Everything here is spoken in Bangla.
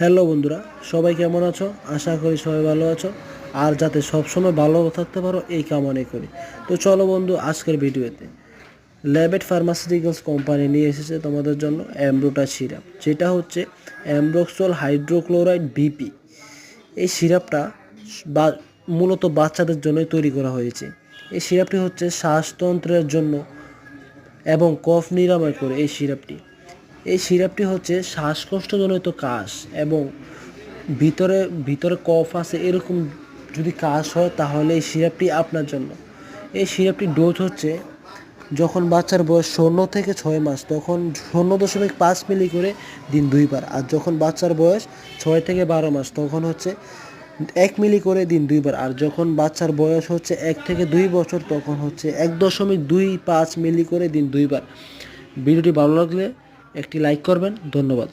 হ্যালো বন্ধুরা, সবাই কেমন আছো? আশা করি সবাই ভালো আছো। আর যাতে সবসময় ভালো থাকতে পারো, এই কামনাই করি। তো চলো বন্ধু, আজকের ভিডিওতে। ল্যাবেট ফার্মাসিউটিক্যালস কোম্পানি নিয়ে এসেছে তোমাদের জন্য অ্যামব্রোটা সিরাপ, যেটা হচ্ছে অ্যামব্রোক্সল হাইড্রোক্লোরাইড বিপি। এই সিরাপটা বা, মূলত বাচ্চাদের জন্যই তৈরি করা হয়েছে। এই সিরাপটি হচ্ছে শ্বাসতন্ত্রের জন্য এবং কফ নিরাময় করে এই সিরাপটি। এই সিরাপটি হচ্ছে শ্বাসকষ্টজনিত কাশ এবং ভিতরে ভিতরে কফ আছে, এরকম যদি কাশ হয় তাহলে এই সিরাপটি আপনার জন্য। এই সিরাপটির ডোজ হচ্ছে যখন বাচ্চার বয়স শূন্য থেকে ছয় মাস, তখন শূন্য দশমিক পাঁচ মিলি করে দিন দুইবার। আর যখন বাচ্চার বয়স ছয় থেকে বারো মাস, তখন হচ্ছে এক মিলি করে দিন দুইবার। আর যখন বাচ্চার বয়স হচ্ছে এক থেকে দুই বছর, তখন হচ্ছে এক দশমিক দুই পাঁচ মিলি করে দিন দুইবার। ভিডিওটি ভালো লাগলে একটি লাইক করবেন ধন্যবাদ।